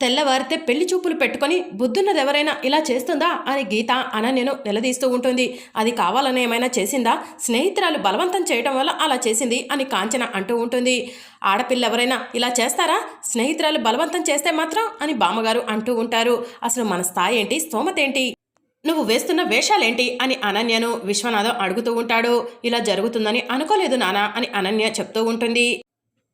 తెల్లవారితే పెళ్ళి చూపులు పెట్టుకొని బుద్ధున్నది ఎవరైనా ఇలా చేస్తుందా అని గీత అనన్యను నిలదీస్తూ ఉంటుంది. అది కావాలని ఏమైనా చేసిందా? స్నేహితురాలు బలవంతం చేయడం వల్ల అలా చేసింది అని కాంచన అంటూ ఉంటుంది. ఆడపిల్ల ఎవరైనా ఇలా చేస్తారా? స్నేహితురాలు బలవంతం చేస్తే మాత్రం అని బామ్మగారు అంటూ ఉంటారు. అసలు మన స్థాయి ఏంటి? స్తోమత ఏంటి? నువ్వు వేస్తున్న వేషాలేంటి? అని అనన్యను విశ్వనాథం అడుగుతూ ఉంటాడు. ఇలా జరుగుతుందని అనుకోలేదు నానా అని అనన్య చెప్తూ ఉంటుంది.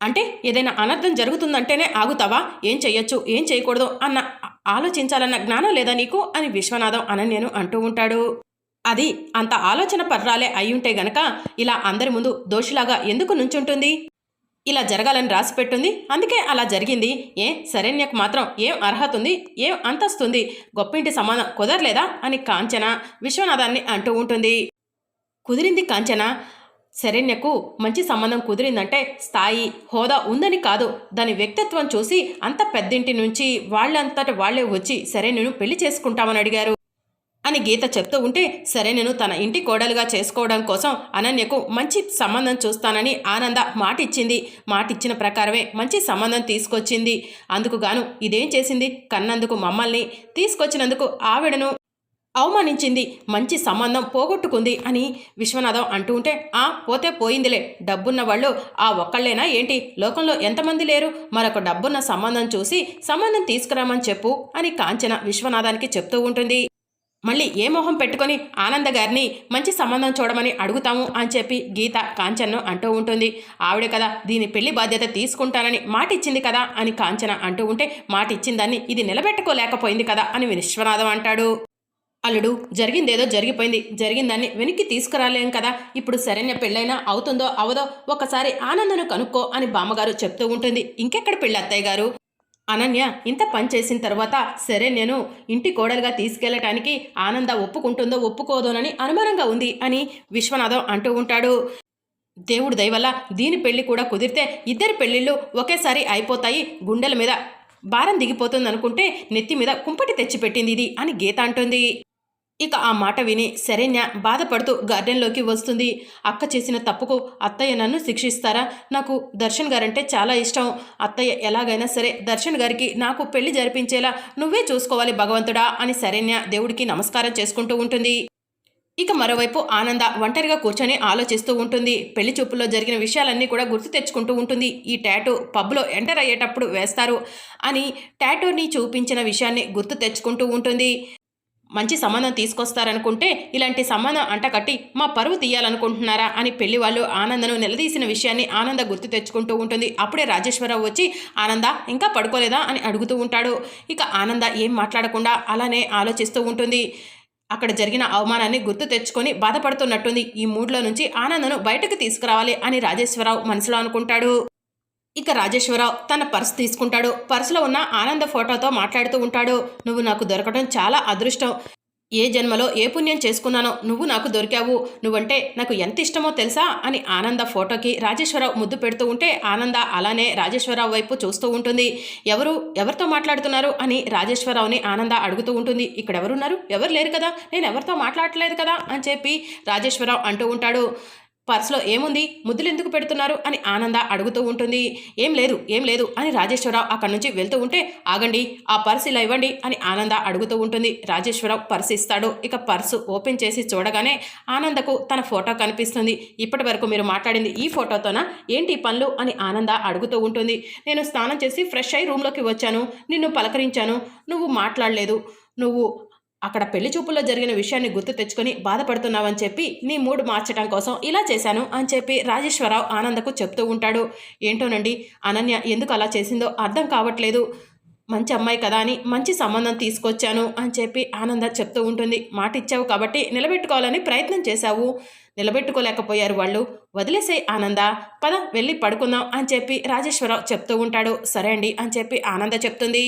అంటే ఏదైనా అనర్థం జరుగుతుందంటేనే ఆగుతావా? ఏం చెయ్యొచ్చు? ఏం చేయకూడదు అన్న ఆలోచించాలన్న జ్ఞానం లేదా నీకు? అని విశ్వనాథం అనన్యను అంటూ ఉంటాడు. అది అంత ఆలోచన పర్రాలే అయ్యుంటే గనక ఇలా అందరి ముందు దోషిలాగా ఎందుకు నుంచుంటుంది? ఇలా జరగాలని రాసి పెట్టుంది. అందుకే అలా జరిగింది. ఏ శరణ్యకు మాత్రం ఏం అర్హత ఉంది ఏం అంతస్తుంది? గొప్పింటి సమానం కుదరలేదా? అని కాంచన విశ్వనాథాన్ని అంటూ ఉంటుంది. కుదిరింది కాంచన? శరణ్యకు మంచి సంబంధం కుదిరిందంటే స్థాయి హోదా ఉందని కాదు. దాని వ్యక్తిత్వం చూసి అంత పెద్దింటి నుంచి వాళ్ళంతట వాళ్ళే వచ్చి శరణ్యను పెళ్ళి చేసుకుంటామని అడిగారు. అని గీత చెప్తూ ఉంటే శరణ్యను తన ఇంటి కోడలుగా చేసుకోవడం కోసం అనన్యకు మంచి సంబంధం చూస్తానని ఆనంద మాటిచ్చింది. మాటిచ్చిన ప్రకారమే మంచి సంబంధం తీసుకొచ్చింది. అందుకు గాను ఇదేం చేసింది? కన్నందుకు మమ్మల్ని తీసుకొచ్చినందుకు ఆవిడను అవమానించింది మంచి సంబంధం పోగొట్టుకుంది అని విశ్వనాథం అంటూ ఉంటే ఆ పోతే పోయిందిలే. డబ్బున్న వాళ్ళు ఆ ఒక్కళ్ళేనా ఏంటి? లోకంలో ఎంతమంది లేరు? మరొక డబ్బున్న సంబంధం చూసి సంబంధం తీసుకురామని చెప్పు అని కాంచన విశ్వనాథానికి చెప్తూ ఉంటుంది. మళ్ళీ ఏ మొహం పెట్టుకొని ఆనంద గారిని మంచి సంబంధం చూడమని అడుగుతాము అని చెప్పి గీత కాంచన్ను అంటూ ఉంటుంది. ఆవిడ కదా దీని పెళ్ళి బాధ్యత తీసుకుంటానని మాట ఇచ్చింది కదా అని కాంచన అంటూ ఉంటే మాట ఇచ్చిందాన్ని ఇది నిలబెట్టుకోలేకపోయింది కదా అని విశ్వనాథం అంటాడు. అల్లుడు జరిగిందేదో జరిగిపోయింది. జరిగిందాన్ని వెనక్కి తీసుకురాలేం కదా? ఇప్పుడు శరణ్య పెళ్ళైనా అవుతుందో అవదో ఒకసారి ఆనందను కనుక్కో అని బామ్మగారు చెప్తూ ఉంటుంది. ఇంకెక్కడ పెళ్ళి అత్తయ్య గారు? అనన్య ఇంత పని చేసిన తర్వాత సరే నేను ఇంటి కోడలుగా తీసుకెళ్ళటానికి ఆనంద ఒప్పుకుంటుందో ఒప్పుకోదోనని అనుమానంగా ఉంది అని విశ్వనాథం అంటూ ఉంటాడు. దేవుడు దయవల్ల దీని పెళ్ళి కూడా కుదిరితే ఇద్దరి పెళ్ళిళ్ళు ఒకేసారి అయిపోతాయి. గుండెల మీద భారం దిగిపోతుంది అనుకుంటే నెత్తి మీద కుంపటి తెచ్చిపెట్టింది ఇది అని గీత అంటుంది. ఇక ఆ మాట విని శరణ్య బాధపడుతూ గార్డెన్లోకి వస్తుంది. అక్క చేసిన తప్పుకు అత్తయ్య నన్ను శిక్షిస్తారా? నాకు దర్శన్ గారంటే చాలా ఇష్టం. అత్తయ్య ఎలాగైనా సరే దర్శన్ గారికి నాకు పెళ్ళి జరిపించేలా నువ్వే చూసుకోవాలి భగవంతుడా అని శరణ్య దేవుడికి నమస్కారం చేసుకుంటూ ఉంటుంది. ఇక మరోవైపు ఆనంద ఒంటరిగా కూర్చొని ఆలోచిస్తూ ఉంటుంది. పెళ్ళి చూపుల్లో జరిగిన విషయాలన్నీ కూడా గుర్తు తెచ్చుకుంటూ ఉంటుంది. ఈ టాటూ పబ్లో ఎంటర్ అయ్యేటప్పుడు వేస్తారు అని టాటూని చూపించిన విషయాన్ని గుర్తు తెచ్చుకుంటూ ఉంటుంది. మంచి సంబంధం తీసుకొస్తారనుకుంటే ఇలాంటి సంబంధం అంటకట్టి మా పరువు తీయాలనుకుంటున్నారా అని పెళ్ళి వాళ్ళు ఆనందను నిలదీసిన విషయాన్ని ఆనంద గుర్తు తెచ్చుకుంటూ ఉంటుంది. అప్పుడే రాజేశ్వరరావు వచ్చి ఆనంద ఇంకా పడుకోలేదా? అని అడుగుతూ ఉంటాడు. ఇక ఆనంద ఏం మాట్లాడకుండా అలానే ఆలోచిస్తూ ఉంటుంది. అక్కడ జరిగిన అవమానాన్ని గుర్తు తెచ్చుకొని బాధపడుతున్నట్టుంది. ఈ మూడ్లో నుంచి ఆనందను బయటకు తీసుకురావాలి అని రాజేశ్వరరావు మనసులో అనుకుంటాడు. ఇక రాజేశ్వరరావు తన పర్స్ తీసుకుంటాడు. పర్సులో ఉన్న ఆనంద ఫోటోతో మాట్లాడుతూ ఉంటాడు. నువ్వు నాకు దొరకడం చాలా అదృష్టం. ఏ జన్మలో ఏ పుణ్యం చేసుకున్నానో నువ్వు నాకు దొరికావు. నువ్వంటే నాకు ఎంత ఇష్టమో తెలుసా? అని ఆనంద ఫోటోకి రాజేశ్వరరావు ముద్దు పెడుతూ ఉంటే ఆనంద అలానే రాజేశ్వరరావు వైపు చూస్తూ ఉంటుంది. ఎవరు ఎవరితో మాట్లాడుతున్నారు? అని రాజేశ్వరరావుని ఆనంద అడుగుతూ ఉంటుంది. ఇక్కడ ఎవరున్నారు ఎవరు లేరు కదా? నేను ఎవరితో మాట్లాడట్లేదు కదా? అని చెప్పి రాజేశ్వరరావు అంటూ ఉంటాడు. పర్సులో ఏముంది? ముద్దులు ఎందుకు పెడుతున్నారు? అని ఆనంద అడుగుతూ ఉంటుంది. ఏం లేదు ఏం లేదు అని రాజేశ్వరరావు అక్కడి నుంచి వెళ్తూ ఉంటే ఆగండి ఆ పర్సు ఇలా ఇవ్వండి అని ఆనంద అడుగుతూ ఉంటుంది. రాజేశ్వరరావు పర్సు ఇస్తాడు. ఇక పర్సు ఓపెన్ చేసి చూడగానే ఆనందకు తన ఫోటో కనిపిస్తుంది. ఇప్పటి వరకు మీరు మాట్లాడింది ఈ ఫోటోతోనా? ఏంటి పనులు? అని ఆనంద అడుగుతూ ఉంటుంది. నేను స్నానం చేసి ఫ్రెష్ అయి రూమ్లోకి వచ్చాను. నిన్ను పలకరించాను. నువ్వు మాట్లాడలేదు. నువ్వు అక్కడ పెళ్ళి చూపుల్లో జరిగిన విషయాన్ని గుర్తు తెచ్చుకొని బాధపడుతున్నావని చెప్పి నీ మూడు మార్చడం కోసం ఇలా చేశాను అని చెప్పి రాజేశ్వరరావు ఆనందకు చెప్తూ ఉంటాడు. ఏంటోనండి అనన్య ఎందుకు అలా చేసిందో అర్థం కావట్లేదు. మంచి అమ్మాయి కదా అని మంచి సంబంధం తీసుకొచ్చాను అని చెప్పి ఆనంద చెప్తూ ఉంటుంది. మాట ఇచ్చావు కాబట్టి నిలబెట్టుకోవాలని ప్రయత్నం చేశావు. నిలబెట్టుకోలేకపోయారు వాళ్ళు. వదిలేసే ఆనంద. పద వెళ్ళి పడుకుందాం అని చెప్పి రాజేశ్వరరావు చెప్తూ ఉంటాడు. సరే అండి అని చెప్పి ఆనంద చెప్తుంది.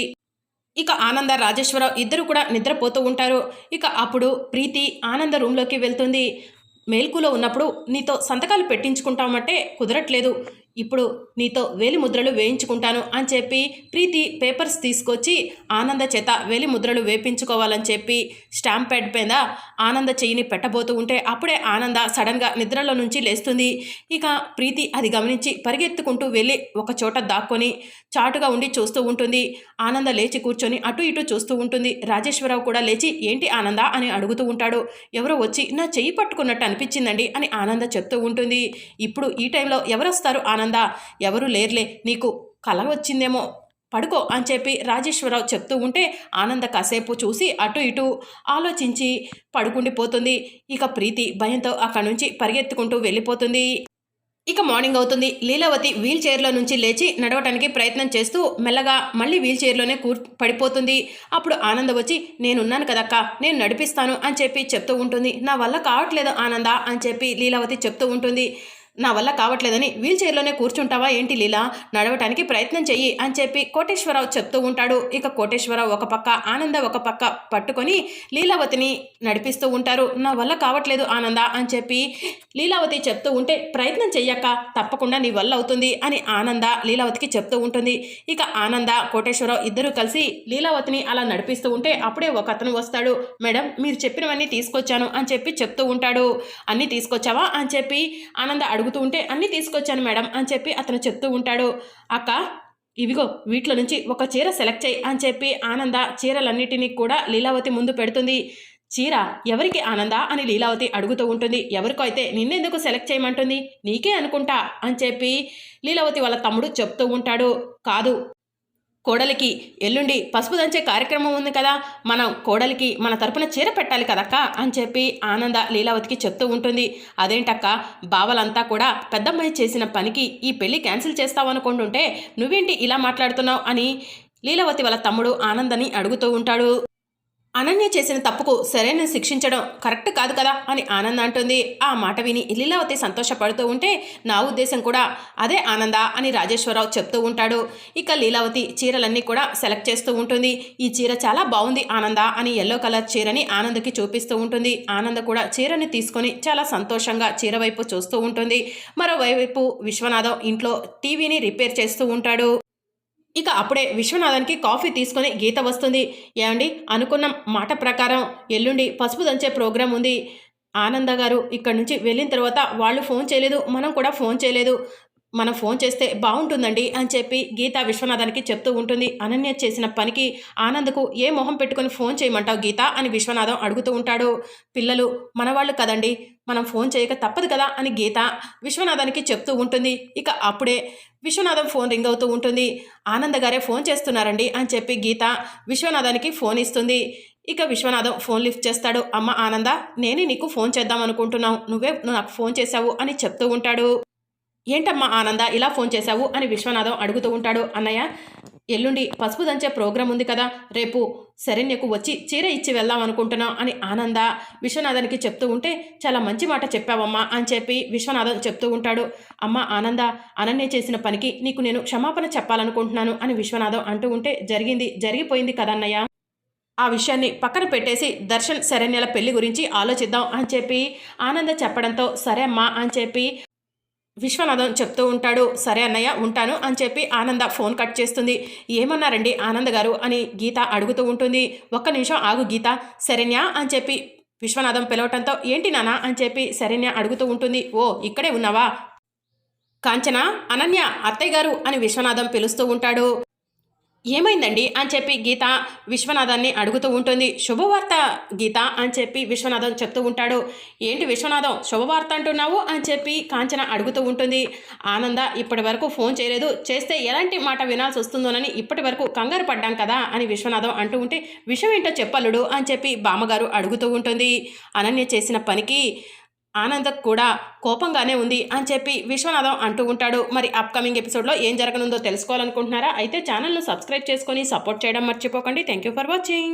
ఇక ఆనంద రాజేశ్వరరావు ఇద్దరు కూడా నిద్రపోతూ ఉంటారు. ఇక అప్పుడు ప్రీతి ఆనంద రూమ్లోకి వెళ్తుంది. మేల్కులో ఉన్నప్పుడు నీతో సంతకాలు పెట్టించుకుంటామంటే కుదరట్లేదు. ఇప్పుడు నీతో వేలి ముద్రలు వేయించుకుంటాను అని చెప్పి ప్రీతి పేపర్స్ తీసుకొచ్చి ఆనంద చేత వేలి ముద్రలు వేపించుకోవాలని చెప్పి స్టాంప్ ప్యాడ్ మీద ఆనంద చెయ్యిని పెట్టబోతూ ఉంటే అప్పుడే ఆనంద సడన్గా నిద్రలో నుంచి లేస్తుంది. ఇక ప్రీతి అది గమనించి పరిగెత్తుకుంటూ వెళ్ళి ఒక చోట దాక్కొని చాటుగా ఉండి చూస్తూ ఉంటుంది. ఆనంద లేచి కూర్చొని అటు ఇటు చూస్తూ ఉంటుంది. రాజేశ్వరరావు కూడా లేచి ఏంటి ఆనంద? అని అడుగుతూ ఉంటాడు. ఎవరో వచ్చి నా చెయ్యి పట్టుకున్నట్టు అనిపించిందండి అని ఆనంద చెప్తూ ఉంటుంది. ఇప్పుడు ఈ టైంలో ఎవరొస్తారు ఆనంద? ఆనంద. ఎవరు లేర్లే నీకు కల వచ్చిందేమో. పడుకో అని చెప్పి రాజేశ్వరరావు చెప్తూ ఉంటే ఆనంద కాసేపు చూసి అటు ఇటు ఆలోచించి పడుకుండిపోతుంది. ఇక ప్రీతి భయంతో అక్కడి నుంచి పరిగెత్తుకుంటూ వెళ్ళిపోతుంది. ఇక మార్నింగ్ అవుతుంది. లీలావతి వీల్ చైర్లో నుంచి లేచి నడవటానికి ప్రయత్నం చేస్తూ మెల్లగా మళ్ళీ వీల్ చైర్లోనే కూర్ పడిపోతుంది. అప్పుడు ఆనంద వచ్చి నేనున్నాను కదక్క నేను నడిపిస్తాను అని చెప్పి చెప్తూ ఉంటుంది. నా వల్ల కావట్లేదు ఆనంద అని చెప్పి లీలావతి చెప్తూ ఉంటుంది. నా వల్ల కావట్లేదని వీల్ చైర్లోనే కూర్చుంటావా ఏంటి లీలా? నడవటానికి ప్రయత్నం చెయ్యి అని చెప్పి కోటేశ్వరరావు చెప్తూ ఉంటాడు. ఇక కోటేశ్వరరావు ఒక పక్క ఆనంద ఒక పక్క పట్టుకొని లీలావతిని నడిపిస్తూ ఉంటారు. నా వల్ల కావట్లేదు ఆనంద అని చెప్పి లీలావతి చెప్తూ ఉంటే ప్రయత్నం చెయ్యక తప్పకుండా నీ వల్ల అవుతుంది అని ఆనంద లీలావతికి చెప్తూ ఉంటుంది. ఇక ఆనంద కోటేశ్వరరావు ఇద్దరూ కలిసి లీలావతిని అలా నడిపిస్తూ ఉంటే అప్పుడే ఒక అతను వస్తాడు. మేడం మీరు చెప్పినవన్నీ తీసుకొచ్చాను అని చెప్పి చెప్తూ ఉంటాడు. అన్నీ తీసుకొచ్చావా? అని చెప్పి ఆనంద అడుగుతూ ఉంటే అన్నీ తీసుకొచ్చాను మేడం అని చెప్పి అతను చెప్తూ ఉంటాడు. అక్క ఇవిగో వీటిలో నుంచి ఒక చీర సెలెక్ట్ చేయి అని చెప్పి ఆనంద చీరలన్నిటినీ కూడా లీలావతి ముందు పెడుతుంది. చీర ఎవరికి ఆనంద? అని లీలావతి అడుగుతూ ఉంటుంది. ఎవరికో అయితే నిన్నెందుకు సెలెక్ట్ చేయమంటుంది? నీకే అనుకుంటా అని చెప్పి లీలావతి వాళ్ళ తమ్ముడు చెప్తూ ఉంటాడు. కాదు కోడలికి ఎల్లుండి పసుపు దంచే కార్యక్రమం ఉంది కదా మనం కోడలికి మన తరపున చీర పెట్టాలి కదక్క అని చెప్పి ఆనంద లీలావతికి చెప్తూ ఉంటుంది. అదేంటక్క బావలంతా కూడా పెద్దమ్మాయి చేసిన పనికి ఈ పెళ్ళి క్యాన్సిల్ చేస్తావనుకుంటుంటే నువ్వేంటి ఇలా మాట్లాడుతున్నావు అని లీలావతి వాళ్ళ తమ్ముడు ఆనందని అడుగుతూ ఉంటాడు. అనన్య చేసిన తప్పుకు సరైన శిక్షించడం కరెక్ట్ కాదు కదా అని ఆనంద అంటుంది. ఆ మాట విని లీలావతి సంతోషపడుతూ ఉంటే నా ఉద్దేశం కూడా అదే ఆనంద అని రాజేశ్వరరావు చెప్తూ ఉంటాడు. ఇక లీలావతి చీరలన్నీ కూడా సెలెక్ట్ చేస్తూ ఉంటుంది. ఈ చీర చాలా బాగుంది ఆనంద అని ఎల్లో కలర్ చీరని ఆనందకి చూపిస్తూ ఉంటుంది. ఆనంద కూడా చీరని తీసుకొని చాలా సంతోషంగా చీర వైపు చూస్తూ ఉంటుంది. మరోవైపు విశ్వనాథం ఇంట్లో టీవీని రిపేర్ చేస్తూ ఉంటాడు. ఇక అప్పుడే విశ్వనాథన్కి కాఫీ తీసుకొని గీత వస్తుంది. ఏమండి? అనుకున్న మాట ప్రకారం ఎల్లుండి పసుపు దంచే ప్రోగ్రాం ఉంది. ఆనంద గారు ఇక్కడ నుంచి వెళ్ళిన తర్వాత వాళ్ళు ఫోన్ చేయలేదు. మనం కూడా ఫోన్ చేయలేదు. మనం ఫోన్ చేస్తే బాగుంటుందండి అని చెప్పి గీత విశ్వనాథానికి చెప్తూ ఉంటుంది. అనన్య చేసిన పనికి ఆనంద్కు ఏ మొహం పెట్టుకొని ఫోన్ చేయమంటావు గీత అని విశ్వనాథం అడుగుతూ ఉంటాడు. పిల్లలు మనవాళ్ళు కదండి? మనం ఫోన్ చేయక తప్పదు కదా అని గీత విశ్వనాథానికి చెప్తూ ఉంటుంది. ఇక అప్పుడే విశ్వనాథం ఫోన్ రింగ్ అవుతూ ఉంటుంది. ఆనంద గారే ఫోన్ చేస్తున్నారండి అని చెప్పి గీత విశ్వనాథానికి ఫోన్ ఇస్తుంది. ఇక విశ్వనాథం ఫోన్ లిఫ్ట్ చేస్తాడు. అమ్మ ఆనంద నేనే నీకు ఫోన్ చేద్దాం అనుకుంటున్నావు. నువ్వే నాకు ఫోన్ చేశావు అని చెప్తూ ఉంటాడు. ఏంటమ్మా ఆనంద ఇలా ఫోన్ చేశావు అని విశ్వనాథం అడుగుతూ ఉంటాడు. అన్నయ్య ఎల్లుండి పసుపు దంచే ప్రోగ్రాం ఉంది కదా రేపు శరణ్యకు వచ్చి చీర ఇచ్చి వెళ్దాం అనుకుంటున్నాం అని ఆనంద విశ్వనాథన్కి చెప్తూ ఉంటే చాలా మంచి మాట చెప్పావమ్మా అని చెప్పి విశ్వనాథం చెప్తూ ఉంటాడు. అమ్మ ఆనంద అనన్య చేసిన పనికి నీకు నేను క్షమాపణ చెప్పాలనుకుంటున్నాను అని విశ్వనాథం అంటూ ఉంటే జరిగింది జరిగిపోయింది కదన్నయ్య. ఆ విషయాన్ని పక్కన పెట్టేసి దర్శన్ శరణ్యల పెళ్ళి గురించి ఆలోచిద్దాం అని చెప్పి ఆనంద చెప్పడంతో సరే అమ్మా అని చెప్పి విశ్వనాథం చెప్తూ ఉంటాడు సరే అన్నయ్య ఉంటాను అని చెప్పి ఆనంద ఫోన్ కట్ చేస్తుంది. ఏమన్నారండి ఆనంద్ గారు? అని గీత అడుగుతూ ఉంటుంది. ఒక్క నిమిషం ఆగు గీత శరణ్య అని చెప్పి విశ్వనాథం పిలవటంతో ఏంటి నానా అని చెప్పి శరణ్య అడుగుతూ ఉంటుంది. ఓ ఇక్కడే ఉన్నావా? కాంచన అనన్య అత్తయ్య గారు అని విశ్వనాథం పిలుస్తూ ఉంటాడు. ఏమైందండి అని చెప్పి గీత విశ్వనాథాన్ని అడుగుతూ ఉంటుంది. శుభవార్త గీత అని చెప్పి విశ్వనాథం చెప్తూ ఉంటాడు. ఏంటి విశ్వనాథం శుభవార్త అంటున్నావు అని చెప్పి కాంచన అడుగుతూ ఉంటుంది. ఆనంద ఇప్పటి వరకు ఫోన్ చేయలేదు. చేస్తే ఎలాంటి మాట వినాల్సి వస్తుందోనని ఇప్పటి వరకు కంగారు పడ్డాం కదా అని విశ్వనాథం అంటూ ఉంటే విషయం ఏంటో చెప్పలుడు అని చెప్పి బామ్మగారు అడుగుతూ ఉంటుంది. అనన్య చేసిన పనికి ఆనందక్ కూడా కోపంగానే ఉంది అని చెప్పి విశ్వనాథం అంటూ ఉంటాడు. మరి అప్కమింగ్ ఎపిసోడ్లో ఏం జరగనుందో తెలుసుకోవాలనుకుంటున్నారా? అయితే ఛానల్ను సబ్స్క్రైబ్ చేసుకొని సపోర్ట్ చేయడం మర్చిపోకండి. Thank you for watching